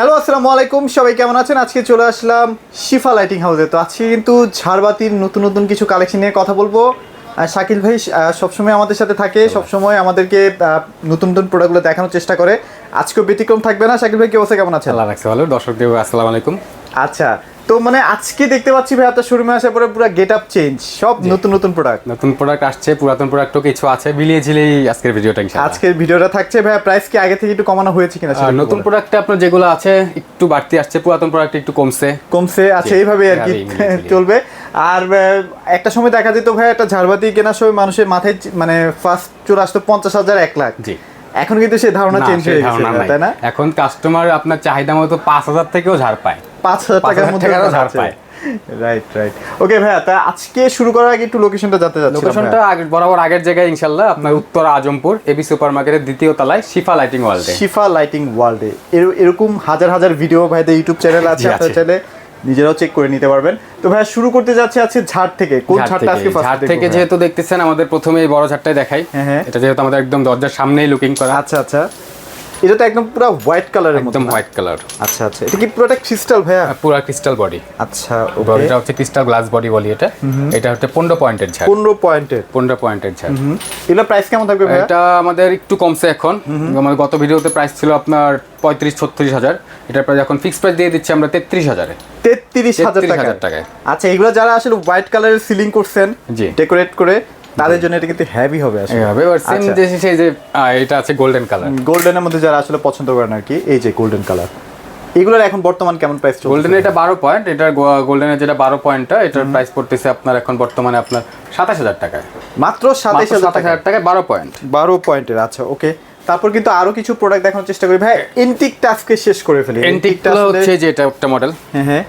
Hello আসসালামু আলাইকুম। সবাই কেমন আছেন? আজকে চলে আসলাম শিফা লাইটিং হাউসে তো আজকে কিন্তু ঝাড়বাতির নতুন নতুন কিছু কালেকশন নিয়ে কথা বলব। শাকিল ভাই সবসময় আমাদের সাথে থাকে সবসময় আমাদেরকে নতুন নতুন প্রোডাক্টগুলো দেখানোর চেষ্টা করে। আজকেও ব্যতিক্রম থাকবে না। শাকিল ভাই কি অবস্থা? কেমন আছে আল্লাহ রাখছে ভালো। দর্শক দেব আসসালামু আলাইকুম। আচ্ছা তো মানে আজকে দেখতে পাচ্ছি ভাই আপনার শোরুমে আসার পরে পুরো গেট আপ চেঞ্জ সব নতুন নতুন প্রোডাক্ট নতুন প্রোডাক্ট আসছে পুরাতন প্রোডাক্টও কিছু আছে বিলিয়ে ঝিলেই আজকের ভিডিওটা আজকের ভিডিওটা থাকছে ভাই প্রাইস কি আগে থেকে একটু কমানো হয়েছে কিনা নতুন প্রোডাক্টে আপনার যেগুলো আছে একটু বাড়তি আসছে পুরাতন প্রোডাক্ট একটু কমছে। কমছে আছে এইভাবে আর কি মিলিয়ে চলবে। আর একটা সময় দেখা যেত ভাই একটা ঝাড়বাতি কেনার সময় মানুষের মাথায় মানে ফার্স্ট চলে আসতো পঞ্চাশ হাজার এক লাখ। জি। এখন কিন্তু সেই ধারণা চেঞ্জ হয়ে গেছে তাই না? এখন কাস্টমার আপনার চাহিদা মতো পাঁচ হাজার থেকেও ঝাড় পায়। পাঁচ হাজার টাকার মধ্যে ছাড় পায়। রাইট রাইট ওকে ভাইয়া তা আজকে শুরু করার আগে একটু লোকেশনটা জানতে চাচ্ছি লোকেশনটা আগে বরাবর আগের জায়গায় ইনশাল্লাহ আপনার উত্তর আজমপুর এবি সুপার মার্কেটের দ্বিতীয় তলায় শিফা লাইটিং ওয়ার্ল্ডে শিফা লাইটিং ওয়ার্ল্ডে এরকম হাজার হাজার ভিডিও ভাইদের ইউটিউব চ্যানেল আছে আপনার চ্যানেলে নিজেরাও চেক করে নিতে পারবেন। তো ভাইয়া শুরু করতে যাচ্ছে আছে ঝাড় থেকে। কোন ঝাড় ঝাড়টা আজকে ফার্স্ট ঝাড় থেকে যেহেতু দেখতেছেন আমাদের প্রথমে এই বড় ঝাড়টাই দেখাই। হ্যাঁ, হ্যাঁ। এটা যেহেতু আমাদের একদম দরজার সামনেই লুকিং করা। আচ্ছা আচ্ছা। এটা তো একদম পুরো হোয়াইট কালারের মতো একদম হোয়াইট কালার আচ্ছা আচ্ছা। এটা কি পুরোটা ক্রিস্টাল ভাইয়া? পুরো ক্রিস্টাল বডি আচ্ছা বডিটা হচ্ছে ক্রিস্টাল গ্লাস বডি বলি এটা। এটা হচ্ছে পনেরো পয়েন্টের ঝাড়। পনেরো পয়েন্টের। পনেরো পয়েন্টের ঝাড়। এগুলো প্রাইস কেমন থাকবে ভাইয়া? এটা আমাদের একটু কমছে এখন। আমাদের গত ভিডিওতে প্রাইস ছিল আপনার পঁয়ত্রিশ ছত্রিশ হাজার। এটার প্রাইস এখন ফিক্স প্রাইস দিয়ে দিচ্ছি আমরা তেত্রিশ হাজারে। তেত্রিশ হাজার 33,000 টাকা টাকায়। আচ্ছা এগুলো যারা আসলে হোয়াইট কালারের সিলিং করছেন। ডেকোরেট করে তাদের জন্য এটা কিন্তু হেভি হবে আসলে। এইভাবে এবার সেম আচ্ছা। যে সেই যে এটা আছে গোল্ডেন কালার গোল্ডেনের মধ্যে যারা আসলে পছন্দ করেন আর কি এই যে গোল্ডেন কালার এগুলোর এখন বর্তমান কেমন প্রাইস চলছে? গোল্ডেন এটা বারো পয়েন্ট এটা গোল্ডেনের যেটা বারো পয়েন্টটা এটার প্রাইস পড়তেছে আপনার এখন বর্তমানে আপনার সাতাশ হাজার টাকায়। মাত্র সাতাশ হাজার টাকায়। বারো পয়েন্ট বারো পয়েন্টের আচ্ছা ওকে তারপর কিন্তু আরও কিছু প্রোডাক্ট দেখানোর চেষ্টা করি। ভাই এন্টিক টাস্কে শেষ করে ফেলি। আসলে- হচ্ছে যে এটা একটা মডেল হ্যাঁ হ্যাঁ।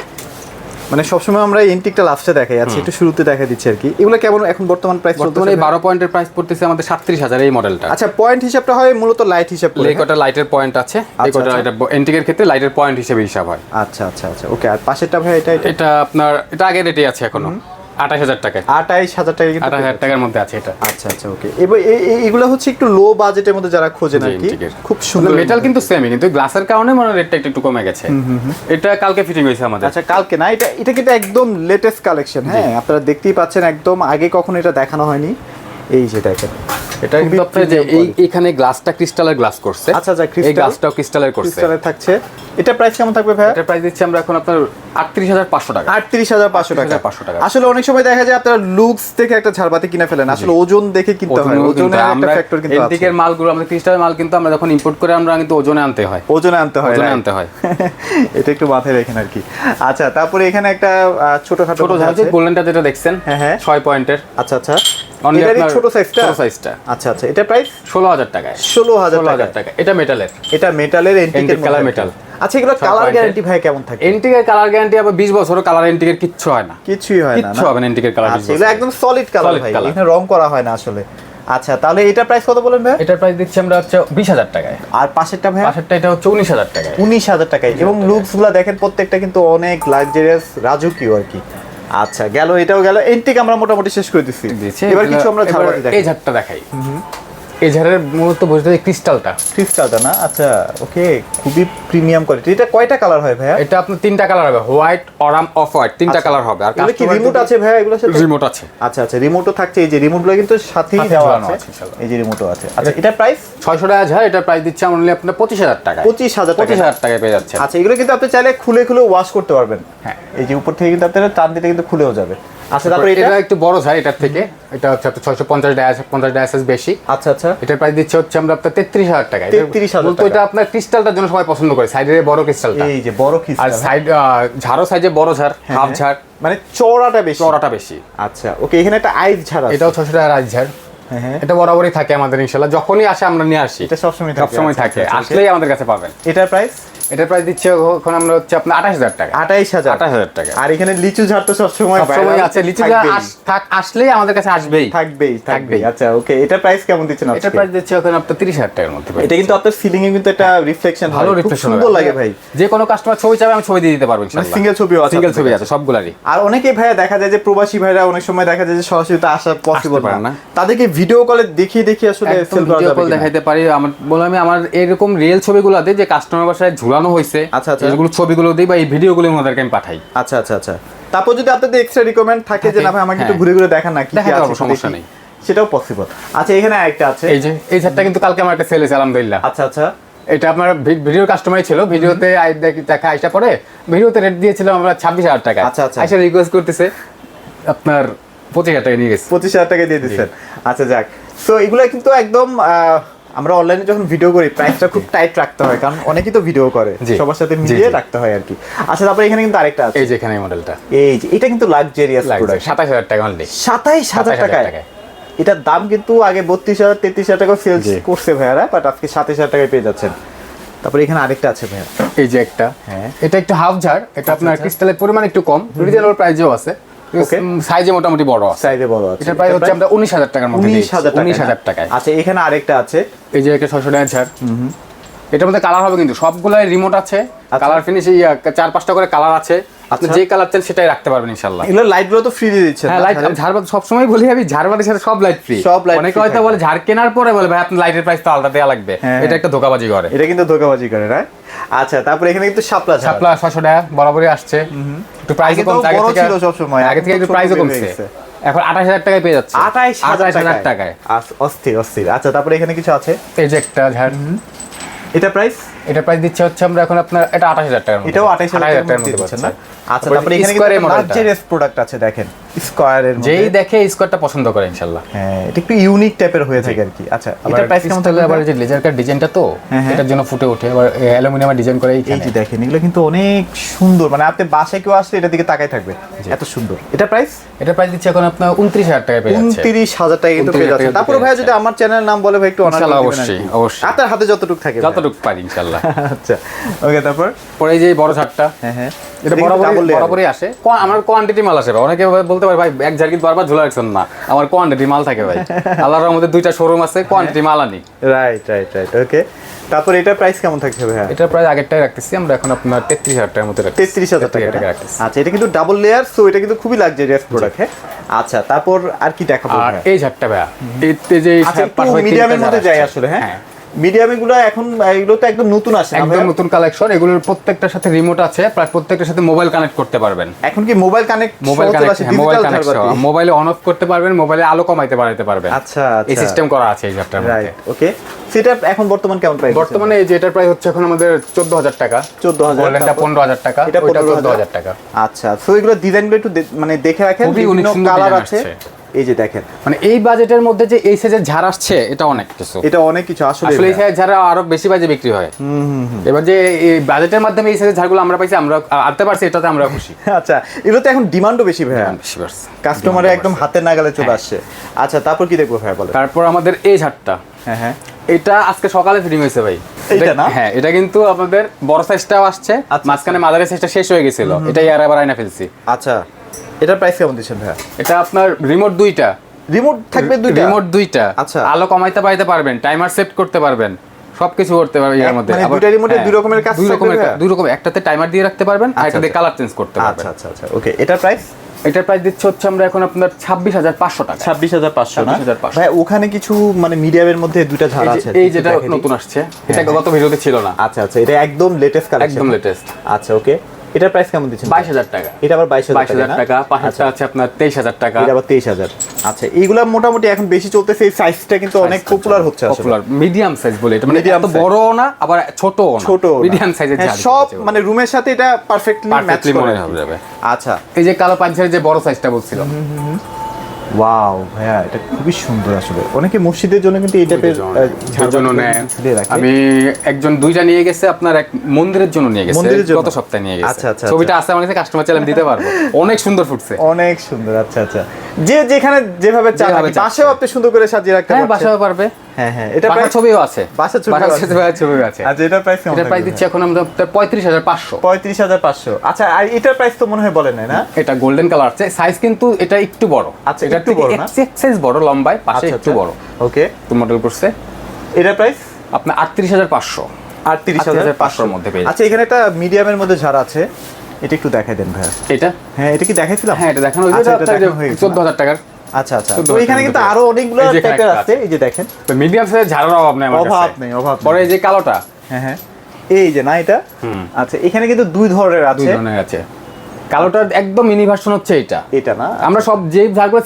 মানে সবসময় আমরা এন্টিকটা লাস্টে দেখাই আছি একটু শুরুতে দেখা দিচ্ছি আর কি। এগুলো কেমন এখন বর্তমান প্রাইস বর্তমানে বারো পয়েন্টের প্রাইস পড়তেছে আমাদের সাতত্রিশ হাজার এই মডেলটা আচ্ছা পয়েন্ট হিসাবটা হয় মূলত লাইট হিসাব করে। এই কটা লাইটের পয়েন্ট আছে। এই কটা আচ্ছা। এটা এন্টিকের ক্ষেত্রে লাইটের পয়েন্ট হিসেবে হিসাব হয়। আচ্ছা আচ্ছা আচ্ছা ওকে আর পাশেরটা ভাই এটা এটা? এটা আপনার এটা আগের রেটে আছে এখনও। আঠাশ হাজার টাকা আঠাইশ হাজার টাকা আঠাশ হাজার টাকার মধ্যে আছে এটা। আচ্ছা আচ্ছা ওকে। এবার এগুলো হচ্ছে একটু লো বাজেটের মধ্যে যারা খোঁজে না কি খুব সুন্দর মেটাল কিন্তু সেমই কিন্তু গ্লাসের কারণে মনে রেটটা একটু একটু কমে গেছে। এটা কালকে ফিটিং হয়েছে আমাদের। আচ্ছা কালকে না এটা এটা কিন্তু একদম লেটেস্ট কালেকশন হ্যাঁ আপনারা দেখতেই পাচ্ছেন একদম আগে কখনো এটা দেখানো হয়নি। এই যে দেখেন। এটা কিন্তু আপনার যে এই এখানে গ্লাসটা ক্রিস্টালের গ্লাস করছে। আচ্ছা, আচ্ছা, এই গ্লাসটাও ক্রিস্টালের করছে। ক্রিস্টালের থাকছে। এটা প্রাইস কেমন থাকবে ভাই এটার প্রাইস দিচ্ছি আমরা এখন আপনার আটত্রিশ হাজার পাঁচশো টাকা। আটত্রিশ হাজার পাঁচশো টাকা। 38,500 টাকা। আসলে অনেক সময় দেখা যায় আপনারা লুকস দেখে একটা ঝাড়বাতি কিনে ফেলেন। আসলে ওজন দেখে কিনতে হয়। ওজনের একটা ফ্যাক্টর কিন্তু আছে। এন্টিকের মালগুলো আমাদের ক্রিস্টালের মাল কিন্তু আমরা যখন ইম্পোর্ট করে আমরা কিন্তু ওজনে আনতে হয়। ওজনে আনতে হয় ওজনে আনতে হয়। এটা একটু মাথায় রাখেন আর কি। আচ্ছা তারপরে এখানে একটা ছোটখাটো ছোট গোল্ডেনটা যেটা দেখছেন হ্যাঁ, হ্যাঁ। ছয় পয়েন্টের আচ্ছা আচ্ছা। এটারই ছোট সাইজটা ছোট সাইজটা আচ্ছা আচ্ছা এটা প্রাইস ষোলো হাজার টাকায়। ষোলো হাজার ষোলো টাকা এটা মেটালের এটা মেটালের এন্টিকের Antique color আচ্ছা এগুলো কালার গ্যারান্টি ভাই কেমন থাকে? এন্টিকের কালার গ্যারান্টি আবার বিশ বছরও কালার এন্টিকের কিচ্ছু হয় না। কিছুই হয় না কিচ্ছু হবে না এন্টিকের কালার আচ্ছা এগুলো একদম সলিড কালার Solid ভাই। এখানে রং করা হয় না আসলে। আচ্ছা তাহলে এটা প্রাইস কত বলেন ভাই? এটার প্রাইস দিচ্ছি আমরা হচ্ছে বিশ হাজার টাকায়। আর পাশেরটা ভাই পাশেরটা এটা হচ্ছে উনিশ হাজার টাকায়। উনিশ হাজার টাকায়। এবং লুকসগুলা দেখেন প্রত্যেকটা কিন্তু অনেক লাক্সারিয়াস রাজকীয় আর কি। আচ্ছা গেল এটাও গেল। এন্টিক আমরা মোটামুটি শেষ করে দিচ্ছি এবার কিছু আমরা ঝাড়বাতি দেখাই। এই ঝাড়টা দেখাই। এই মূলত বুঝতে হয় ক্রিস্টালটা। ক্রিস্টালটা না? আচ্ছা ওকে খুবই প্রিমিয়াম কোয়ালিটি এটা কয়টা কালার হয় ভাইয়া? এটা আপনার তিনটা কালার হবে হোয়াইট অরাম অফ হোয়াইট তিনটা কালার হবে। আর কি রিমোট আছে ভাইয়া এগুলো সাথে? রিমোট আছে। আচ্ছা আচ্ছা রিমোটও থাকছে। এই যে রিমোটগুলো কিন্তু সাথেই সাথে দেওয়া আছে। এই যে রিমোটও আছে। আচ্ছা এটা প্রাইস ছয়শো টাকা ঝাড় এটার প্রাইস দিচ্ছে আমরা only আপনার পঁচিশ হাজার টাকা পঁচিশ হাজার টাকা পঁচিশ হাজার টাকায় পেয়ে যাচ্ছে আচ্ছা এগুলো কিন্তু আপনি চাইলে খুলে খুলে ওয়াশ করতে পারবেন। হ্যাঁ। এই যে উপর থেকে কিন্তু আপনারা টান দিতে কিন্তু খুলেও যাবে। আচ্ছা তারপরে এটা? একটু বড় ঝাড় এটার থেকে। এটা হচ্ছে আপনার ছয়শো পঞ্চাশ ডায়াস পঞ্চাশ ডায়াসেস বেশি। আচ্ছা আচ্ছা। এটার প্রাইস দিচ্ছে হচ্ছে আমরা আপনার তেত্রিশ হাজার টাকা। 33,000 বলতো টাকা। এটা আপনার ক্রিস্টালটার জন্য সবাই পছন্দ করে সাইডের বড় ক্রিস্টালটা এই যে বড় আর সাইড ঝাড়ও সাইজে বড় ঝাড় হ্যাঁ, হাফ হ্যাঁ। ঝাড়। মানে চওড়াটা বেশি। চড়াটা বেশি। আচ্ছা ওকে এখানে একটা আইস ঝাড় আছে। এটাও ছশো টাকা রাজ ঝাড়। হ্যাঁ হ্যাঁ। এটা বরাবরই থাকে আমাদের ইনশাল্লাহ। যখনই আসে আমরা নিয়ে আসি। এটা সবসময় থাকে সবসময় আচ্ছা, থাকে। আচ্ছা, আচ্ছা, আসলেই আমাদের কাছে পাবেন। এটার প্রাইস এটার প্রাইস দিচ্ছে এখন আমরা হচ্ছে আপনার আঠাশ হাজার টাকা। হাজার। আঠাশ হাজার টাকা। আর এখানে লিচু ঝাড় তো সবসময় সবসময় আছে। লিচু থাক আসলেই আমাদের কাছে আসবেই। থাকবেই থাকবেই। আচ্ছা ওকে এটা প্রাইস কেমন দিচ্ছেন এটা প্রাইস দিচ্ছে এখন আপনার তিরিশ হাজার টাকার মধ্যে এটা কিন্তু আপনার সিলিং এ কিন্তু একটা রিফ্লেকশন ভালো ভালো রিফ্লেকশন সুন্দর লাগে ভাই। যে কোনো কাস্টমার ছবি চাবে আমি ছবি দিয়ে দিতে পারব মানে সিঙ্গেল ছবি আছে সিঙ্গেল ছবি আছে সবগুলারই। আর অনেকেই ভাইয়া দেখা যায় যে প্রবাসী ভাইরা অনেক সময় দেখা যায় যে সরাসরি তো আসা পসিবল পারে না। তাদেরকে ভিডিও কলে দেখিয়ে দেখিয়ে আসলে সেল করা ভিডিও কল? দেখাইতে পারি। আমার বললাম আমি আমার এরকম রিয়েল ছবিগুলোতে যে কাস্টমার বাসায় ঝুলানো ঝাড়ানো হয়েছে। আচ্ছা, আচ্ছা। এইগুলো ছবিগুলো দিই বা এই ভিডিওগুলো ওনাদেরকে আমি পাঠাই। আচ্ছা আচ্ছা আচ্ছা। তারপর যদি আপনাদের এক্সট্রা রিকমেন্ড থাকে যে না ভাই আমাকে একটু হ্যাঁ। ঘুরে ঘুরে দেখান না কি কি আছে সমস্যা নেই। সেটাও পসিবল আচ্ছা এখানে আরেকটা আছে। এই যে এই শার্টটা কিন্তু কালকে আমার একটা সেল হয়েছে আলহামদুলিল্লাহ। আচ্ছা আচ্ছা। এটা আপনার ভিডিওর কাস্টমারই ছিল। ভিডিওতে আই- দেখ- দেখা আইসা পরে ভিডিওতে রেট দিয়েছিলাম আমরা ছাব্বিশ হাজার টাকা। আচ্ছা, আচ্ছা। আইসা রিকোয়েস্ট করতেছে আপনার পঁচিশ হাজার টাকা নিয়ে গেছে। পঁচিশ হাজার টাকা দিয়ে দিচ্ছেন আচ্ছা যাক। সো এগুলো কিন্তু একদম আমরা অনলাইনে যখন ভিডিও করি প্রাইসটা খুব টাইট রাখতে হয় কারণ অনেকেই তো ভিডিও করে। সবার সাথে মিলিয়ে রাখতে হয় আর কি। আচ্ছা তারপরে এখানে কিন্তু আরেকটা আছে। এই যে এখানে মডেলটা এই যে এটা কিন্তু লাক্সারিয়াস প্রোডাক্ট সাতাশ হাজার টাকা অনলি সাতাইশ হাজার 27,000 টাকায়? টাকায়। এটার দাম কিন্তু আগে বত্রিশ হাজার তেত্রিশ হাজার টাকা সেলস। করছে ভাইয়ারা বাট আজকে সাতাইশ হাজার টাকায় পেয়ে যাচ্ছেন। তারপরে এখানে আরেকটা আছে ভাইয়া। এই যে একটা। হ্যাঁ। এটা একটু হাফ ঝাড় এটা আপনার আচ্ছা। ক্রিস্টালের পরিমাণ একটু কম। রিজনেবল প্রাইসেও আছে. সাইজে মোটামুটি বড় সাইজে বড় আছে। এটা প্রায় হচ্ছে আমরা উনিশ হাজার টাকার মধ্যে উনিশ হাজার টাকায় আচ্ছা এখানে আরেকটা আছে। এই যে একটা ছশো টাকা ঝাড় এটার মধ্যে কালার হবে কিন্তু। সবগুলাই রিমোট আছে। কালার ফিনিশ চার পাঁচটা করে কালার আছে। আপনি আচ্ছা। যে কালার চান সেটাই রাখতে পারবেন ইনশাল্লাহ এগুলো লাইটগুলো তো ফ্রি দিয়ে দিচ্ছেন হ্যাঁ? লাইট ঝাড়বাতি সবসময় বলি আমি ঝাড়বাতির সাথে সব লাইট ফ্রি সব light অনেকে হয়তো বলে ঝাড় কেনার পরে বলে ভাই আপনি লাইটের প্রাইস তো আলাদা দেওয়া লাগবে। হ্যাঁ, এটা হ্যাঁ। একটা ধোকাবাজি করে। এটা কিন্তু ধোকাবাজি করে না আচ্ছা তারপরে এখানে কিন্তু শাপলা। সাপলা ছশো টাকা বরাবরই আসছে। একটু প্রাইস কমছে আগে থেকে ছিল সবসময়, আগে থেকে একটু প্রাইসও কমছে। এখন আঠাশ হাজার টাকায় পেয়ে যাচ্ছে। আঠাইশ হাজার টাকায়। অস্থির অস্থির। আচ্ছা তারপরে এখানে কিছু আছে? এই যে একটা ঝাড়। এটা প্রাইস এটা প্রাইস দিচ্ছে হচ্ছে আমরা এখন আপনার এটা আঠাশ হাজার টাকার এটাও আঠাইশ হাজার টাকার মধ্যে মধ্যে পাচ্ছেন না? আচ্ছা তারপরে এখানে কিন্তু মডেলটা। প্রোডাক্ট আছে দেখেন। স্কয়ারের যেই দেখে স্কোয়ারটা পছন্দ করে ইনশাল্লাহ। হ্যাঁ এটা একটু ইউনিক টাইপের হয়ে থাকে আর কি। আচ্ছা এটা প্রাইস কেমন থাকবে আবার যে লেজার কাট ডিজাইনটা তো হ্যাঁ, হ্যাঁ। এটার জন্য ফুটে ওঠে। আবার অ্যালুমিনিয়ামের ডিজাইন করে এই যে দেখেন এগুলো কিন্তু অনেক সুন্দর। মানে আপনি বাসায় কেউ আসলে এটার দিকে তাকাই থাকবে। এত সুন্দর। এটা প্রাইস এটা প্রাইস দিচ্ছে এখন আপনার উনত্রিশ হাজার টাকা পেয়ে যাচ্ছে। উনত্রিশ হাজার টাকা কিন্তু পেয়ে যাচ্ছে। তারপরে যাচ্ছে। যদি আমার চ্যানেলের নাম বলে ভাই একটু অনার অবশ্যই, অবশ্যই। আপনার হাতে যতটুকু থাকে। যতটুকু পারি ইনশাল্লাহ। আচ্ছা ওকে তারপর? পরে যে বড় ঝাড়টা হ্যাঁ হ্যাঁ। এটা কিন্তু বরাবরই আসে। আমার কোয়ান্টিটি মাল আসে ভাই। অনেকে বলতে পারে ভাই এক ঝাড় বারবার ঝোলা রাখছেন না। আমার কোয়ান্টিটি মাল থাকে ভাই। আল্লাহর রহমতে দুইটা শোরুম আছে কোয়ান্টিটি মাল আনি। রাইট রাইট রাইট ওকে তারপর এটার প্রাইস কেমন থাকছে ভাইয়া? এটা প্রায় আগেরটাই রাখতেছি আমরা এখন আপনার তেত্রিশ হাজার টাকার মধ্যে রাখতেছি। তেত্রিশ হাজার টাকা রাখতেছি। আচ্ছা এটা কিন্তু ডাবল লেয়ার সো এটা কিন্তু খুবই লাক্সারিয়াস প্রোডাক্ট হ্যাঁ? আচ্ছা তারপর আর কি দেখাবো আর এই ঝাড়টা যে এই মিডিয়ামের মধ্যে যাই আসলে হ্যাঁ। মিডিয়াম এগুলো এখন এগুলো তো একদম নতুন না একদম নতুন কালেকশন এগুলোর প্রত্যেকটার সাথে রিমোট আছে প্রায় প্রত্যেকটার সাথে মোবাইল কানেক্ট করতে পারবেন। এখন কি mobile connect mobile connect mobile connect মোবাইলে অন অফ করতে পারবেন মোবাইলে আলো কমাইতে বাড়াইতে পারবেন। আচ্ছা এই আচ্ছা। সিস্টেম করা আছে এই ঝাড়টার মধ্যে। রাইট ওকে সেটা এখন বর্তমান কেমন প্রাইস বর্তমানে এই যে এটার প্রাইস হচ্ছে এখন আমাদের চোদ্দ হাজার টাকা 14,000 গোল্ডেনটা তারপর? পনেরো হাজার টাকা এটা ওইটা 15,000 টাকা। আচ্ছা সো এগুলো ডিজাইনগুলো একটু মানে দেখে রাখেন অনেক কালার আছে। এই যে দেখেন। মানে এই বাজেটের মধ্যে যে এই সাইজের ঝাড় আসছে এটা অনেক কিছু। এটা অনেক কিছু আসলে আসলে এই সাইজের ঝাড় আরও বেশি বাজে বিক্রি হয়। এবার যে এই বাজেটের মাধ্যমে এই সাইজের ঝাড়গুলো আমরা পাইছি আমরা আনতে পারছি এটাতে আমরা খুশি। আচ্ছা এগুলো তো এখন ডিমান্ডও বেশি ভাইয়া। বেশি পারছি। কাস্টমারে একদম হাতের নাগালে চলে আসছে। আচ্ছা তারপর কি দেখব ভাইয়া বলে তারপর আমাদের এই ঝাড়টা। হ্যাঁ হ্যাঁ। এটা আজকে সকালে ফিটিং হয়েছে ভাই। এটা- না? হ্যাঁ এটা কিন্তু আপনাদের বড় সাইজটাও আসছে আচ্ছা, মাঝখানে মাদারের সাইজটা শেষ হয়ে গেছিল। এটাই আর আবার আইনা ফেলছি। আচ্ছা। এটার প্রাইস কেমন দিচ্ছেন ভাইয়া? এটা আপনার রিমোট দুইটা। রিমোট থাকবে দুইটা? রিমোট দুইটা। আচ্ছা। আলো কমাইতে পাইতে পারবেন টাইমার সেট করতে পারবেন সবকিছু করতে পারবেন এর মধ্যে। মানে দুইটা এ হ্যাঁ, দুই রকমের কাজ দুই থাকবে রকমের দুই রকম একটাতে টাইমার দিয়ে রাখতে পারবেন আর একটাতে। কালার চেঞ্জ করতে পারবেন। আচ্ছা আচ্ছা আচ্ছা। ওকে এটার প্রাইস এটার প্রাইস দিচ্ছে হচ্ছে আমরা এখন আপনার ছাব্বিশ হাজার পাঁচশো টাকা। ছাব্বিশ হাজার পাঁচশো না? 26,500 ভাই ওখানে কিছু মানে মিডিয়ামের মধ্যে দুইটা ঝাড় আছে এই যেটা নতুন আসছে এটা হ্যাঁ, গত ভিডিওতে ছিল না। আচ্ছা আচ্ছা এটা একদম লেটেস্ট কালেকশন একদম লেটেস্ট আচ্ছা ওকে এটার প্রাইস কেমন দিচ্ছেন? বাইশ হাজার টাকা। এটা আবার বাইশ বাইশ হাজার হাজার টাকা পাঁচটা আচ্ছা। আছে আপনার তেইশ হাজার টাকা। এটা আবার তেইশ হাজার। আচ্ছা এইগুলা মোটামুটি এখন বেশি চলতেছে এই সাইজটা কিন্তু অনেক পপুলার হচ্ছে আসলে। পপুলার মিডিয়াম সাইজ বলে এটা মানে এত বড় না আবার ছোট না। ছোট মিডিয়াম সাইজের সব মানে রুমের সাথে এটা পারফেক্টলি ম্যাচ করে। যাবে। আচ্ছা। এই যে কালো পাঞ্চারের যে বড় সাইজটা বলছিলাম। ওয়াও ভাইয়া এটা খুবই সুন্দর আসলে। অনেকে মসজিদের জন্য কিন্তু এই টাইপের জন্য নেয়। আমি একজন দুইটা নিয়ে গেছে আপনার এক মন্দিরের জন্য নিয়ে গেছে। গত সপ্তাহে নিয়ে গেছে। আচ্ছা, আচ্ছা, ছবিটা আছে আমার কাছে কাস্টমার চাইলে দিতে পারব। অনেক সুন্দর ফুটছে। অনেক সুন্দর আচ্ছা আচ্ছা। যে যেখানে যেভাবে চান বাসাও আপনি সুন্দর করে সাজিয়ে রাখতে হ্যাঁ পারছেন। বাসাও পারবে। হ্যাঁ হ্যাঁ। এটা বাসার ছবিও আছে। বাসার ছবিও আছে। ছবি- ছবিও আছে। আচ্ছা এটার প্রাইস এটা প্রাইস দিচ্ছি এখন আমরা পঁয়ত্রিশ হাজার পাঁচশো। পঁয়ত্রিশ হাজার পাঁচশো। আচ্ছা আর এটার প্রাইস তো মনে হয় বলেন নাই না? এটা গোল্ডেন কালার আছে। সাইজ কিন্তু এটা একটু বড়। আচ্ছা, এটা একটু বড় না? সাইজ বড় লম্বায় পাশে আচ্ছা, একটু আচ্ছা। বড়। ওকে তো মডেল করছে। এটার প্রাইস আপনার আটত্রিশ হাজার পাঁচশো। আর তিরিশ হাজার পাঁচশোর মধ্যে পেয়ে আচ্ছা এখানে একটা মিডিয়ামের মধ্যে ঝাড় আছে। এটা একটু দেখাই দেন ভাইয়া। এটা? হ্যাঁ এটা কি দেখাইছিলাম? হ্যাঁ এটা দেখানো এটা চোদ্দ হাজার টাকার আচ্ছা আচ্ছা। তো এখানে কিন্তু আরও অনেকগুলো এই যে এখানে টাইপের একটা আছে এই যে দেখেন। তো মিডিয়াম সাইজের ঝাড়ার অভাব নেই অভাব নেই অভাব পরে এই যে কালোটা। হ্যাঁ হ্যাঁ। এই যে না এটা? আচ্ছা এখানে কিন্তু দুই ধরনের দুই ধরনের আছে। কালোটার একদম হচ্ছে এটা। এটা না? আমরা সব যে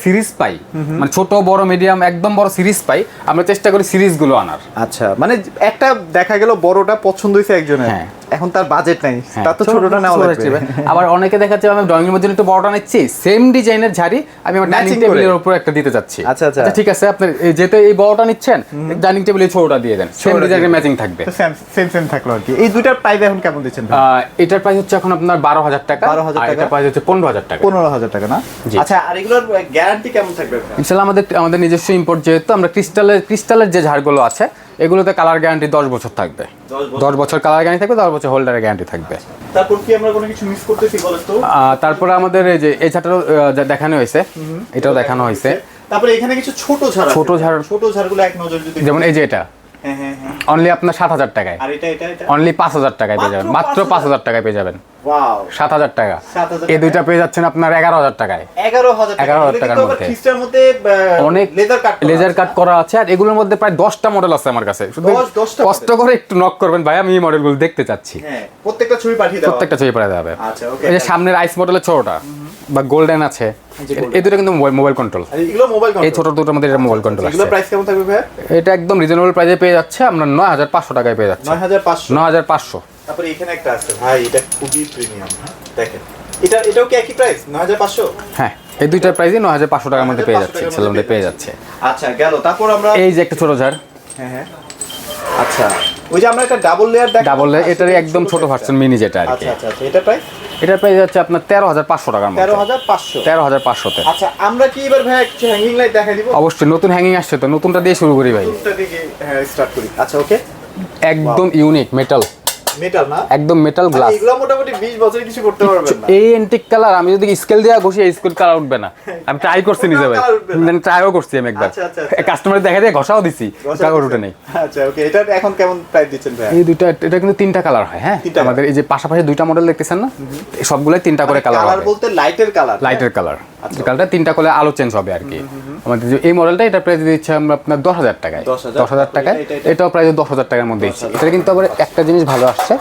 সিরিজ পাই মানে ছোট বড় মিডিয়াম একদম বড় সিরিজ পাই আমরা চেষ্টা করি সিরিজগুলো আনার। আচ্ছা মানে একটা দেখা গেল বড়টা পছন্দ হয়েছে একজনের। হ্যাঁ। এখন তার বাজেট নাই। হ্যাঁ, তার তো ছোটটা নেওয়া লাগবে। আবার অনেকে দেখাচ্ছে আমি ড্রয়িং রুমের জন্য একটু বড়টা নিচ্ছি। সেম ডিজাইনের ঝাড়ি আমি আমার ডাইনিং টেবিলের উপর একটা দিতে চাচ্ছি আচ্ছা, আচ্ছা। ঠিক আছে আপনি এই যেহেতু এই বড়টা নিচ্ছেন ডাইনিং টেবিলে ছোটটা দিয়ে দেন। সেম ডিজাইনের ম্যাচিং থাকবে। সেম সেম থাকল আর কি। এই দুইটার প্রাইস এখন কেমন দিচ্ছেন এটার প্রাইস হচ্ছে এখন আপনার বারো হাজার টাকা। 12,000 আর টাকা। প্রাইস হচ্ছে পনেরো হাজার টাকা। পনেরো হাজার টাকা না? আচ্ছা আর এগুলোর গ্যারান্টি কেমন থাকবে ইনশাল্লাহ আমাদের আমাদের নিজস্ব ইম্পোর্ট যেহেতু আমরা ক্রিস্টালের ক্রিস্টালের যে ঝাড়গুলো আছে এগুলোতে কালার গ্যারান্টি দশ বছর থাকবে। দশ বছর। কালার গ্যারান্টি থাকবে দশ বছর হোল্ডারের গ্যারান্টি থাকবে। তারপর কি আমরা কোনো কিছু মিস করতেছি বলেন তো আহ, তারপরে আমাদের এই যে এই ছাটারও দেখানো হয়েছে এটাও দেখানো হয়েছে। তারপরে এখানে কিছু ছোট ঝাড় আছে। ছোট ঝাড়- ছোট ঝাড়গুলো এক নজর যদি যেমন এই যে এটা। হ্যাঁ হ্যাঁ হ্যাঁ। অনলি আপনার সাত হাজার টাকায়। অনলি পাঁচ হাজার টাকায় পেয়ে যাবেন। মাত্র পাঁচ হাজার টাকায় পেয়ে যাবেন। সাত হাজার টাকা। এই দুইটা পেয়ে যাচ্ছেন আপনার এগারো হাজার টাকায়। এগারো হাজার টাকার মধ্যে। অনেক লেজার কাট করা আছে। আর এগুলোর মধ্যে প্রায় দশটা মডেল আছে আমার কাছে। শুধু কষ্ট করে একটু নক করবেন। ভাই আমি এই মডেলগুলো দেখতে চাচ্ছি। প্রত্যেকটা ছবি পাঠিয়ে প্রত্যেকটা ছবি পাঠিয়ে দেবে এই যে সামনের আইস মডেলের ছোটটা বা গোল্ডেন আছে। এই দুটো কিন্তু মোবাইল কন্ট্রোল মোবাইল এই ছোট দুটোর মধ্যে এটা মোবাইল কন্ট্রোল আছে। প্রাইস কেমন থাকবে ভাই এটা একদম রিজনেবল প্রাইসে পেয়ে যাচ্ছে। আমরা 9500 টাকায় পেয়ে যাচ্ছে। হাজার পাঁচশো। তারপরে এখানে একটা আছে। ভাই এটা খুবই প্রিমিয়াম দেখেন। এটা এটাও কি একই প্রাইস নয় হাজার পাঁচশো? হ্যাঁ এই দুইটার প্রাইসই নয় হাজার পাঁচশো টাকার মধ্যে পেয়ে যাচ্ছে মধ্যে পেয়ে যাচ্ছে। আচ্ছা গেল। তারপর আমরা এই যে একটা ছোট ঝাড়। হ্যাঁ হ্যাঁ। আচ্ছা ওই যে আমরা একটা ডাবল লেয়ার দেখ ডাবল লেয়ার এটারই একদম ছোট ভার্সন মিনি যেটা আর কি। আচ্ছা আচ্ছা আচ্ছা এটা প্রাইস এটার প্রাইস যাচ্ছে আপনার তেরো হাজার পাঁচশো টাকার তেরো মধ্যে হাজার পাঁচশো। তেরো হাজার পাঁচশোতে আচ্ছা আমরা কি এবার ভাই একটু হ্যাঙ্গিং লাইট দেখাই দিব? অবশ্যই নতুন হ্যাঙ্গিং আসছে তো নতুনটা দিয়ে শুরু করি ভাই। টুকটা দিকে হ্যাঁ স্টার্ট করি। আচ্ছা ওকে একদম ইউনিক মেটাল মেটাল না? একদম মেটাল গ্লাস এগুলো মোটামুটি 20 বছরে কিছু করতে পারবেন না। এই এন্টিক কালার আমি যদি স্কেল দিয়ে ঘষি এই স্কেল কালার উঠবে না। আমি ট্রাই করছি নিজে ভাই। ট্রাইও করছি আমি একবার। আচ্ছা, আচ্ছা, আচ্ছা। কাস্টমার দেখা দিয়ে ঘষাও দিছি কাগজ উঠে নেই। আচ্ছা ওকে এটা এখন কেমন প্রাইস দিচ্ছেন ভাই এই দুইটা এটা কিন্তু তিনটা কালার হয় হ্যাঁ? আমাদের এই যে পাশাপাশি দুইটা মডেল দেখতেছেন না? সবগুলোই তিনটা করে কালার কালার বলতে লাইটের কালার লাইটের কালার কালারটা তিনটা করে আলো চেঞ্জ হবে আর কি। আমাদের যে এই মডেলটা এটা প্রাইস দিচ্ছে আমরা আপনার দশ হাজার টাকায়। দশ হাজার টাকায় এটা- এটা- এটাও প্রায় দশ হাজার টাকার মধ্যে দিচ্ছে। এটা কিন্তু আবার একটা জিনিস ভালো আসছে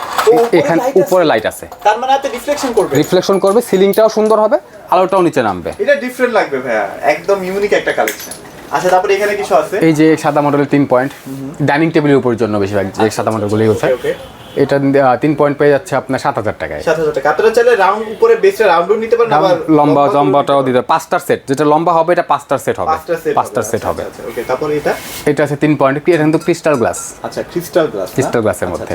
এখানে উপরে লাইট আছে। তার মানে রিফ্লেকশন করবে? রিফ্লেকশন করবে সিলিংটাও সুন্দর হবে আলোটাও নিচে নামবে। এটা ডিফারেন্ট লাগবে ভাইয়া। একদম ইউনিক একটা কালেকশন আচ্ছা তারপরে এখানে কিছু আছে? এই যে সাদা মডেলের তিন পয়েন্ট ডাইনিং টেবিলের উপর জন্য বেশিরভাগ যে সাদা মডেলগুলো ইউজ হয় এটা তিন পয়েন্ট পেয়ে যাচ্ছে আপনার সাত হাজার টাকায়। সাত হাজার টাকা। আপনারা চাইলে রাউন্ড উপরে বেসটা রাউন্ডও নিতে পারেন আবার লম্বা লম্বাটাও দিতে পাঁচটার সেট যেটা লম্বা হবে এটা পাঁচটার সেট হবে। সেট পাঁচটার সেট হবে। ওকে তারপরে এটা? এটা আছে তিন পয়েন্ট এটা কিন্তু ক্রিস্টাল গ্লাস আচ্ছা ক্রিস্টাল গ্লাস ক্রিস্টাল গ্লাসের মধ্যে।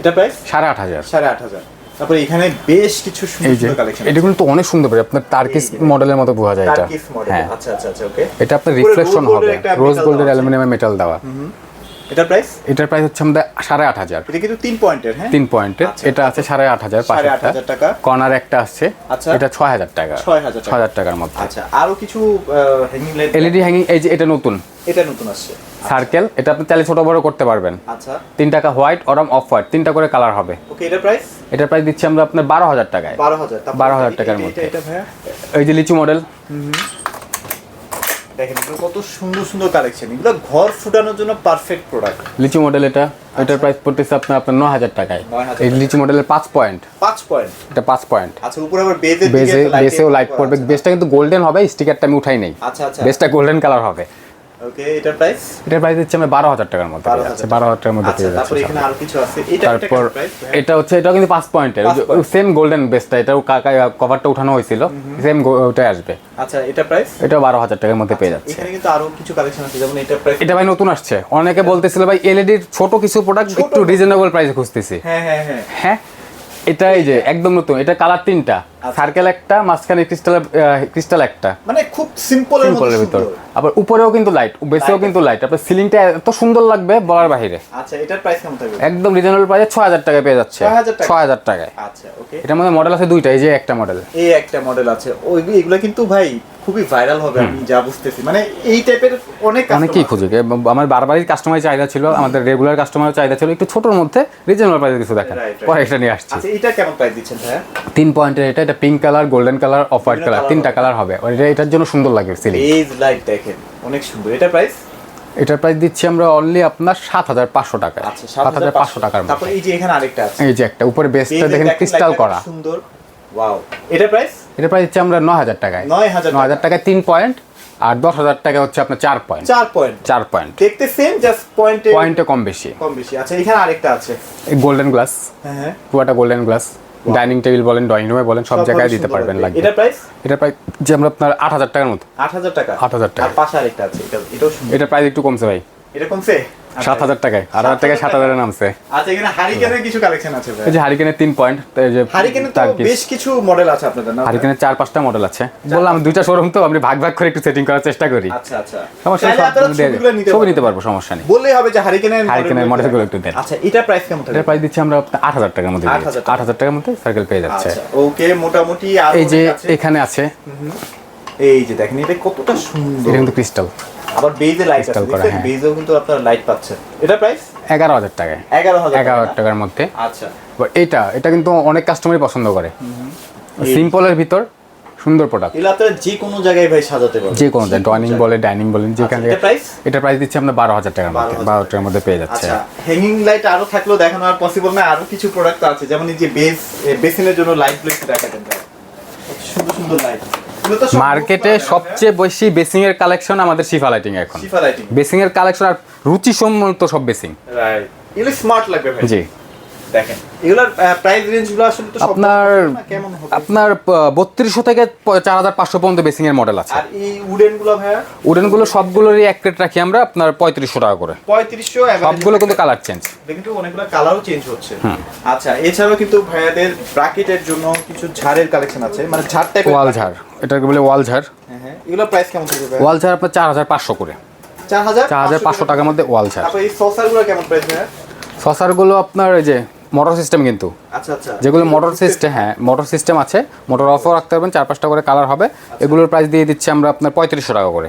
এটা প্রাইস সাড়ে আট হাজার। সাড়ে আট হাজার। তারপরে এখানে বেশ কিছু সুন্দর কালেকশন এটা কিন্তু অনেক সুন্দর ভাই আপনার টার্কিস মডেলের মতো বোঝা যায় এটা। টার্কিস মডেল হ্যাঁ। আচ্ছা আচ্ছা আচ্ছা ওকে এটা আপনার রিফ্লেকশন হবে। রোজ গোল্ডের অ্যালুমিনিয়ামের মেটাল দেওয়া এটা প্রাইস এটার প্রাইস হচ্ছে আমাদের সাড়ে আট হাজার। এটা কিন্তু তিন পয়েন্টের হ্যাঁ? তিন পয়েন্টের। আচ্ছা। এটা আছে সাড়ে আট হাজার সাড়ে আট হাজার। টাকা। কর্নার একটা আসছে আচ্ছা। এটা ছয় হাজার টাকা। 6,000 টাকা। ছয় হাজার টাকার মধ্যে। আচ্ছা আরও কিছু হ্যাঙ্গিং লাইট এলইডি হ্যাঙ্গিং এই যে এটা নতুন। এটা নতুন আসছে। সার্কেল এটা আপনি চাইলে ছোট বড় করতে পারবেন। আচ্ছা। তিন টাকা হোয়াইট অরম অফ হোয়াইট তিনটা করে কালার হবে। ওকে এটা প্রাইস এটার প্রাইস দিচ্ছি আমরা আপনার বারো হাজার টাকায়। বারো হাজার 12,000 টাকার মধ্যে। এই যে লিচু মডেল দেখেন এগুলো কত সুন্দর সুন্দর কালেকশন এগুলো ঘর ফুটানোর জন্য পারফেক্ট প্রোডাক্ট লিচু মডেল এটা এটার প্রাইস পড়তেছে আপনার আপনার ন হাজার টাকায়। এই লিচু মডেলের পাঁচ পয়েন্ট পাঁচ পয়েন্ট এটা পাঁচ পয়েন্ট আচ্ছা উপরে আবার বেজে বেসেও লাইট পড়বে। বেসটা কিন্তু গোল্ডেন হবে স্টিকারটা আমি উঠাই নেই। আচ্ছা আচ্ছা। বেসটা গোল্ডেন কালার হবে। ওকে এটা প্রাইস এটার প্রাইস দিচ্ছি আমরা বারো টাকার মধ্যে পেয়ে 12,000 যাচ্ছে বারো হাজার টাকার মধ্যে আচ্ছা পেয়ে এখানে আরও কিছু আছে? এটা তারপর এটা হচ্ছে এটাও কিন্তু পাঁচ পয়েন্টের সেম গোল্ডেন বেসটা এটাও কভারটা উঠানো হয়েছিল। সেম ওটাই আসবে। আচ্ছা এটা প্রাইস এটা বারো হাজার টাকার মধ্যে পেয়ে যাচ্ছে। এখানে কিন্তু আরও কিছু কালেকশন আছে যেমন এটা প্রাইস এটা ভাই নতুন আসছে। অনেকে বলতেছিল ভাই এলইডির ছোট কিছু প্রোডাক্ট একটু রিজনেবল প্রাইসে খুঁজতেছি। হ্যাঁ হ্যাঁ হ্যাঁ। হ্যাঁ? এটা এই যে একদম নতুন। এটা কালার তিনটা। আচ্ছা। সার্কেল একটা মাঝখানে ক্রিস্টাল ক্রিস্টাল একটা। মানে খুব মধ্যে সিম্পলের ভিতর। আবার উপরেও কিন্তু লাইট বেসেও কিন্তু লাইট আপনার সিলিংটা এত সুন্দর লাগবে বলার বাইরে আচ্ছা এটার প্রাইস কেমন থাকবে? একদম রিজনেবল প্রাইসে ছয় হাজার টাকায় পেয়ে যাচ্ছে। 6,000 টাকা? ছয় হাজার টাকায়। আচ্ছা ওকে এটার মধ্যে মডেল আছে দুইটা এই যে একটা মডেল এই একটা মডেল আছে। ওই এগুলো কিন্তু ভাই খুবই ভাইরাল হবে আমি যা বুঝতেছি। মানে এই টাইপের অনেক অনেকেই খুঁজে আমার বারবারই কাস্টমার চাহিদা ছিল আমাদের রেগুলার কাস্টমার চাহিদা ছিল একটু ছোটোর মধ্যে রিজনেবল প্রাইসে কিছু দেখেন. পরে এটা নিয়ে আসছি। আচ্ছা এটা কেমন প্রাইস দিচ্ছেন ভাইয়া? তিন পয়েন্টের এটা এটা pink colour golden colour off white colour তিনটা কালার হবে। আর এটা এটার জন্য সুন্দর লাগে সিলিং লাইট দেখেন অনেক সুন্দর। এটা প্রাইস এটার প্রাইস দিচ্ছি আমরা অনলি আপনার সাত হাজার পাঁচশো টাকা আচ্ছা সাত হাজার পাঁচশো। টাকার এই যে এখানে আরেকটা এই যে একটা উপরে বেসটা দেখেন ক্রিস্টাল করা। সুন্দর। ওয়াও এটা প্রাইস এটার প্রাইস দিচ্ছি আমরা নয় হাজার টাকায়। 9,000 নয় হাজার টাকায় তিন পয়েন্ট আর দশ হাজার টাকা হচ্ছে আপনার চার পয়েন্ট চার পয়েন্ট চার পয়েন্ট দেখতে সেম জাস্ট পয়েন্টে পয়েন্টে কম বেশি। কম বেশি। আচ্ছা এখানে আরেকটা আছে। এই গোল্ডেন গ্লাস হ্যাঁ পুরোটা গোল্ডেন গ্লাস ডাইনিং টেবিল বলেন ড্রয়িং রুমে বলেন সব জায়গায় দিতে পারবেন লাগবে। এটা প্রাইস এটা প্রাইস যে আমরা আপনার আট হাজার টাকার মতো। আট হাজার টাকা। 8,000 টাকা। আর পাশে আরেকটা আছে। এটা এটাও এটা প্রাইস একটু কমছে ভাই। এটা কমছে? সাত হাজার টাকায়। আট হাজার টাকায় সাত হাজারে নামছে। আচ্ছা এখানে হারিকেনের কিছু কালেকশন আছে এই যে হারিকেনের তিন পয়েন্ট এই যে হারিকেনের তো বেশ কিছু মডেল আছে আপনাদের না? হারিকেনের চার পাঁচটা মডেল আছে। বললাম দুইটা শোরুম তো আমি ভাগ ভাগ করে একটু সেটিং করার চেষ্টা করি। আচ্ছা আচ্ছা। সমস্যা নেই, চাইলে সব আপনারা দিয়ে ছবিগুলো নিতে পারব সমস্যা নেই। বললেই হবে যে হারিকেনের হারিকেনের মডেলগুলো একটু দেন। আচ্ছা এটা প্রাইস কেমন থাকবে? প্রাইস দিচ্ছি আমরা আট হাজার টাকার মধ্যে আট হাজার টাকার মধ্যে সার্কেল পেয়ে যাচ্ছে। আচ্ছা ওকে মোটামুটি এই যে এখানে আছে। এই যে দেখেন এটা কতটা সুন্দর। এটা কিন্তু ক্রিস্টাল আবার বেজে লাইট আছে Install করা, হ্যাঁ। বেজেও কিন্তু আপনার লাইট পাচ্ছেন। এটা প্রাইস এগারো হাজার টাকায়। এগারো হাজার এগারো হাজার টাকার মধ্যে। আচ্ছা। But এটা এটা কিন্তু অনেক কাস্টমারই পছন্দ করে। সিম্পলের ভিতর সুন্দর প্রোডাক্ট এগুলো আপনারা যে কোনো জায়গায় ভাই সাজাতে পারবেন। যে কোনো ড্রয়িং বলে ডাইনিং বলেন যেখানে আচ্ছা, এটা price? এটা প্রাইস দিচ্ছি আমরা বারো হাজার টাকার মধ্যে 12,000 বারো টাকার মধ্যে পেয়ে যাচ্ছে। আচ্ছা হ্যাঙ্গিং লাইট আরও থাকলেও দেখানো আর পসিবল না আরও কিছু প্রোডাক্ট আছে। যেমন এই যে বেস বেসিনের জন্য লাইটগুলো একটু দেখাতেন সুন্দর সুন্দর লাইট মার্কেটে সবচেয়ে বেশি বেসিং এর কালেকশন আমাদের শিফা লাইটিং এখন। শিফা লাইটিং বেসিং এর কালেকশন আর রুচি সম্মত সব বেসিং। রাইট ইলি স্মার্ট লাগবে ভাই। জি। দেখেন। এগুলোর প্রাইস রেঞ্জগুলো আসলে তো আপনার না, কেমন হবে? আপনার বত্রিশশো থেকে চার হাজার পাঁচশো পর্যন্ত বেসিং এর মডেল আছে। আর এই উডেনগুলো ভাইয়া? উডেনগুলো সবগুলোরই এক প্লেট রাখি আমরা আপনার পঁয়ত্রিশশো টাকা করে। পঁয়ত্রিশশো সবগুলো কিন্তু কালার চেঞ্জ কিন্তু অনেকগুলো কালারও চেঞ্জ হচ্ছে। আচ্ছা এছাড়াও কিন্তু ভাইয়াদের ব্রাকেটের জন্য কিছু ঝাড়ের কালেকশন আছে। মানে ঝাড় টাইপের ওয়াল ঝাড়। এটাকে বলে ওয়াল ঝাড়। হ্যাঁ হ্যাঁ। এগুলো প্রাইস কেমন থাকবে ওয়াল ঝাড় আপনার চার হাজার পাঁচশো করে। চার হাজার চার হাজার পাঁচশো টাকার মধ্যে ওয়াল ঝাড়। এই সসারগুলো কেমন প্রাইস ভাইয়া? সসারগুলো আপনার এই যে মোটর সিস্টেম কিন্তু। যেগুলো মোটর সিস্টেম হ্যাঁ মোটর সিস্টেম আছে। মোটর অফও রাখতে পারবেন চার পাঁচটা করে কালার হবে। এগুলোর প্রাইস দিয়ে দিচ্ছি আমরা আপনার পঁয়ত্রিশশো টাকা করে।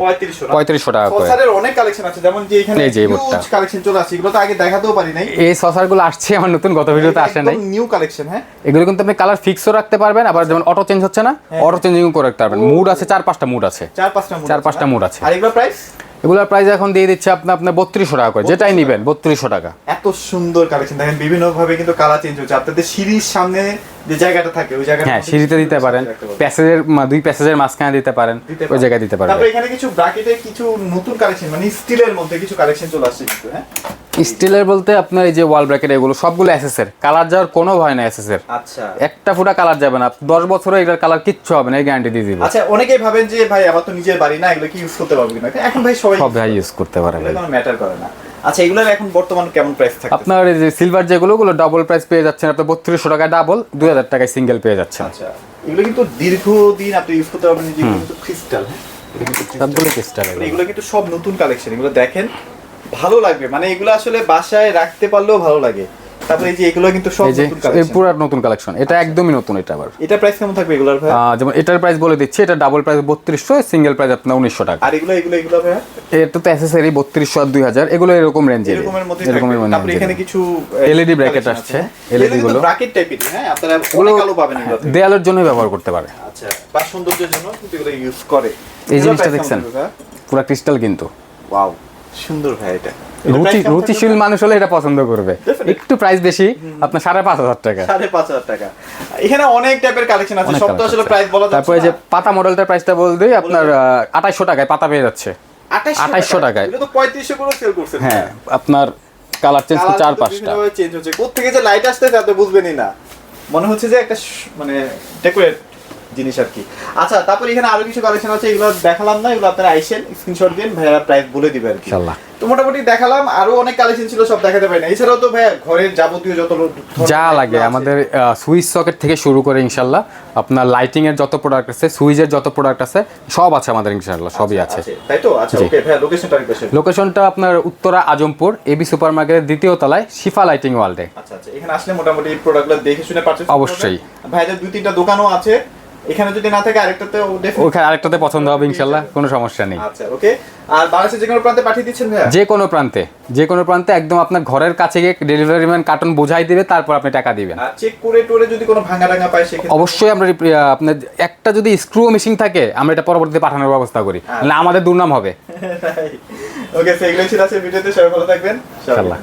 পঁয়ত্রিশশো টাকা করে। অনেক কালেকশন আছে যেমন যে এখানে এই যে বোর্ডটা। কালেকশন চলে আসছে এগুলো তো আগে দেখাতেও পারি নাই। এই সসারগুলো আসছে আমার নতুন গত ভিডিওতে আসে নাই। নিউ কালেকশন হ্যাঁ? এগুলো কিন্তু আপনি কালার ফিক্সও রাখতে পারবেন আবার যেমন অটো চেঞ্জ হচ্ছে না অটো চেঞ্জিং করে রাখতে পারবেন। মুড আছে চার পাঁচটা মুড আছে। চার পাঁচটা চার আছে পাঁচটা mood আছে। আর এগুলো প্রাইস এগুলোর প্রাইস এখন দিয়ে দিচ্ছে আপনি আপনার বত্রিশশো টাকা করে যেটাই নেবেন বত্রিশশো টাকা। এত সুন্দর কালেকশন দেখেন বিভিন্ন ভাবে কিন্তু কালার চেঞ্জ হচ্ছে। আপনাদের সিঁড়ির সামনে যে জায়গাটা থাকে ওই জায়গাটা হ্যাঁ সিঁড়িতে দিতে পারেন। প্যাসেজের দুই প্যাসেজের মাঝখানে দিতে পারেন ওই জায়গায় দিতে পারবেন। তারপরে এখানে কিছু ব্র্যাকেটে কিছু নতুন কালেকশন মানে স্টিলের মধ্যে কিছু কালেকশন চলে আসছে কিন্তু হ্যাঁ? স্টিলের বলতে আপনার এই যে ওয়াল ব্র্যাকেট এগুলো সবগুলো এসএসের কালার যাওয়ার কোনো ভয় নাই এসএসের আচ্ছা। একটা ফুটা কালার যাবে না। দশ বছরে এটার কালার কিচ্ছু হবে না এই গ্যারান্টি দিয়ে দিব। আচ্ছা অনেকেই ভাবেন যে ভাই আমার তো নিজের বাড়ি না এগুলো কি ইউজ করতে পারব কিনা? এখন ভাই সবাই সব ভাই ইউজ করতে পারে ম্যাটার করে না। আচ্ছা এগুলোর এখন বর্তমান কেমন প্রাইস থাকে আপনার এই যে সিলভার যেগুলো ডাবল প্রাইস পেয়ে যাচ্ছেন আপনি বত্রিশশো টাকায় ডাবল দুই হাজার টাকায় সিঙ্গেল পেয়ে যাচ্ছেন। আচ্ছা এগুলো কিন্তু দীর্ঘদিন আপনি ইউজ করতে পারবেন যেগুলো কিন্তু ক্রিস্টাল হ্যাঁ? crystal। সবগুলো ক্রিস্টাল এগুলো। কিন্তু সব নতুন কালেকশন এগুলো দেখেন ভালো লাগবে। মানে এগুলো আসলে বাসায় রাখতে পারলেও ভালো লাগে। তারপরে এই যে এগুলো কিন্তু সব নতুন এই পুরো নতুন কালেকশন এটা একদমই নতুন এটা আবার। এটা প্রাইস কেমন থাকবে এগুলোর ভাই যেমন এটার প্রাইস বলে দিচ্ছি এটা ডাবল প্রাইস বত্রিশশো সিঙ্গেল প্রাইস আপনার উনিশশো টাকা। আর এগুলো এগুলো এগুলো ভাই এটা তো অ্যাসেসরি বত্রিশশো আর দুই হাজার এগুলো এরকম রেঞ্জের এরকমের মধ্যে এরকমের থাকবে। তারপরে এখানে কিছু LED bracket আসছে, LED গুলো। ব্র্যাকেট টাইপের হ্যাঁ? আপনারা অনেক আলো পাবেন এগুলো। দেয়ালের জন্য ব্যবহার করতে পারে। আচ্ছা বা সৌন্দর্যের জন্য কিন্তু এগুলো ইউজ করে। এই জিনিসটা দেখছেন? পুরো ক্রিস্টাল কিন্তু। ওয়াও সুন্দর ভাই এটা। রুচি রুচিশীল মানুষ হলে এটা পছন্দ করবে। একটু প্রাইস বেশি আপনার সাড়ে পাঁচ হাজার টাকা। সাড়ে পাঁচ হাজার টাকা। এখানে অনেক টাইপের কালেকশন আছে সব তো আসলে প্রাইস বলা তারপরে যে পাতা মডেলটার প্রাইসটা বল দিই আপনার আঠাইশশো টাকায় পাতা পেয়ে যাচ্ছে। আঠাইশশো টাকায়। এটা তো পঁয়ত্রিশশো করে সেল করছে হ্যাঁ আপনার কালার চেঞ্জ চার পাঁচটা চেঞ্জ হচ্ছে। কোথেকে যে লাইট আসতে তা তো বুঝবেনই না। মনে হচ্ছে যে একটা মানে ডেকোরেট জিনিস আর কি। আচ্ছা তারপর এখানে আরও কিছু কালেকশন আছে এগুলো দেখালাম না এগুলো আপনারা আইসেন স্ক্রিনশট দিন ভাইয়া প্রাইস বলে দিবে আর কি। তো মোটামুটি দেখালাম আরও অনেক কালেকশন ছিল সব দেখাতে পারি না এছাড়াও তো ভাইয়া ঘরের যাবতীয় যত যা লাগে আমাদের সুইচ সকেট থেকে শুরু করে ইনশাল্লাহ। আপনার লাইটিং এর যত প্রোডাক্ট আছে সুইচের যত প্রোডাক্ট আছে সব আছে আমাদের ইনশাল্লাহ সবই আছে। তাই তো? আচ্ছা ওকে ভাইয়া লোকেশনটা লোকেশনটা আপনার উত্তরা আজমপুর এবি সুপার মার্কেটের দ্বিতীয় তলায় শিফা লাইটিং ওয়ার্ল্ডে আচ্ছা আচ্ছা এখানে আসলে মোটামুটি প্রোডাক্টগুলো দেখে শুনে পারচেজ অবশ্যই। ভাইদের দুই তিনটা দোকানও আছে। এখানে যদি না থাকে আরেকটাতে ওখানে আরেকটাতে পছন্দ হবে ইনশাল্লাহ। কোনো সমস্যা নেই। আচ্ছা ওকে। আর বাংলাদেশের যে কোনো প্রান্তে পাঠিয়ে দিচ্ছেন ভাইয়া? যে কোনো প্রান্তে। যে কোনো প্রান্তে একদম আপনার ঘরের কাছে গিয়ে ডেলিভারি ম্যান কার্টন বোঝাই দিবে তারপর আপনি টাকা দিবেন। আর চেক করে টোরে যদি কোনো ভাঙা পায় সেক্ষেত্রে অবশ্যই আমরা আপনার একটা যদি স্ক্রু মেশিন থাকে আমরা এটা পরবর্তীতে পাঠানোর ব্যবস্থা করি। হ্যাঁ। না আমাদের দুর্নাম হবে। ওকে সেগুলো ছিল আছে ভিডিওতে। সবাই ভালো থাকবেন। ইনশাল্লাহ।